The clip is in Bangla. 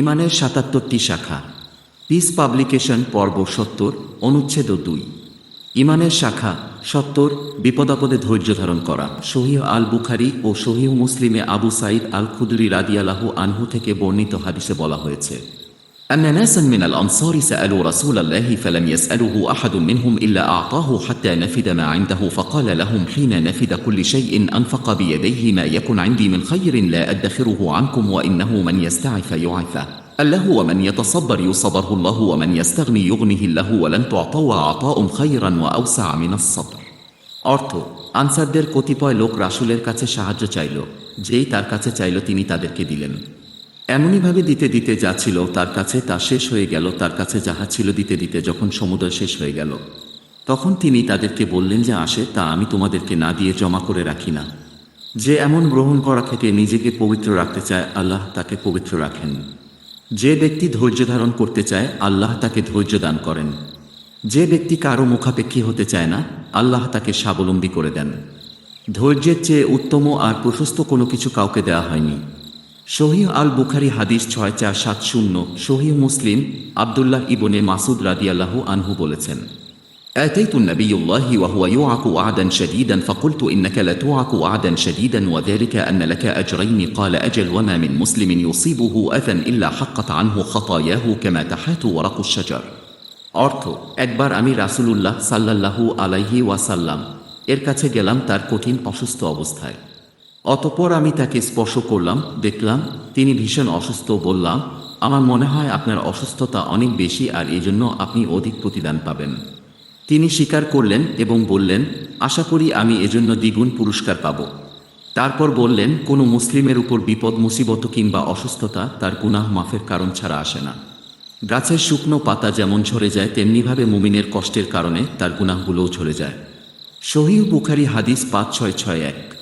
ইমানের সাতাত্তরটি শাখা পিস পাবলিকেশন পর্ব সত্তর, অনুচ্ছেদ দুই। ইমানের শাখা সত্তর, বিপদাপদে ধৈর্য ধারণ করা। সহিহ আল বুখারি ও সহিহ মুসলিমে আবু সাইদ আল খুদরি রাদিয়ালাহু আনহু থেকে বর্ণিত হাদিসে বলা হয়েছে। أن ناسا من الأنصار سألوا رسول الله فلم يسأله أحد منهم إلا أعطاه حتى نفد ما عنده فقال لهم حين نفد كل شيء أنفق بيديه ما يكن عندي من خير لا أدخره عنكم وإنه من يستعف يعفه الله ومن يتصبر يصبره الله ومن يستغني يغنه الله ولن تعطوا عطاء خيرا وأوسع من الصبر অর্থ আনসারদের কতিপয় লোক রাসূলের কাছে সাহায্য চাইল যেই তার কাছে চাইল তিনি তাদেরকে দিলেন এমনইভাবে দিতে দিতে যা ছিল তার কাছে তা শেষ হয়ে গেল, তার কাছে যাহা ছিল দিতে দিতে যখন সমুদয় শেষ হয়ে গেল। তখন তিনি তাদেরকে বললেন যে, আসে, তা আমি তোমাদেরকে না দিয়ে জমা করে রাখি না। যে এমন গ্রহণ করা থেকে নিজেকে পবিত্র রাখতে চায়, আল্লাহ তাকে পবিত্র রাখেন। যে ব্যক্তি ধৈর্য ধারণ করতে চায়, আল্লাহ তাকে ধৈর্য দান করেন। যে ব্যক্তি কারও মুখাপেক্ষী হতে চায় না, আল্লাহ তাকে স্বাবলম্বী করে দেন। ধৈর্যের চেয়ে উত্তম আর প্রশস্ত কোনো কিছু কাউকে দেওয়া হয়নি। শহীদ আল বুখারি হাদিস ছয় চার সাত শূন্য শহীদ মুসলিম আবদুল্লাহ ইবনে মাসুদ রাদিয়াল্লাহু আনহু বলেছেন آتيت النبي الله وهو يوعك وعدا شديدا فقلت إنك لتوعك وعدا شديدا وذلك أن لك أجرين قال أجل وما من مسلم يصيبه أذى إلا حقت عنه خطاياه كما تحات ورق الشجر অর্থ একবার আমি রাসূলুল্লাহ সাল্লাল্লাহু আলাইহি ওয়াসাল্লাম এর কাছে গেলাম তার কঠিন অসুস্থ অবস্থায় অতপর আমি তাকে স্পর্শ করলাম, দেখলাম, তিনি ভীষণ অসুস্থ, বললাম, আমার মনে হয় আপনার অসুস্থতা অনেক বেশি আর এজন্য আপনি অধিক প্রতিদান পাবেন। তিনি স্বীকার করলেন এবং বললেন, আশা করি আমি এজন্য দ্বিগুণ পুরস্কার পাব। তারপর বললেন, কোনো মুসলিমের উপর বিপদ, মুসিবত কিংবা অসুস্থতা তার গুনাহ মাফের কারণ ছাড়া আসে না। গাছের শুকনো পাতা যেমন ঝরে যায়, তেমনিভাবে মুমিনের কষ্টের কারণে তার গুনাহগুলোও ঝরে যায়। শহীদ বুখারি হাদিস পাঁচ ছয় ছয় এক।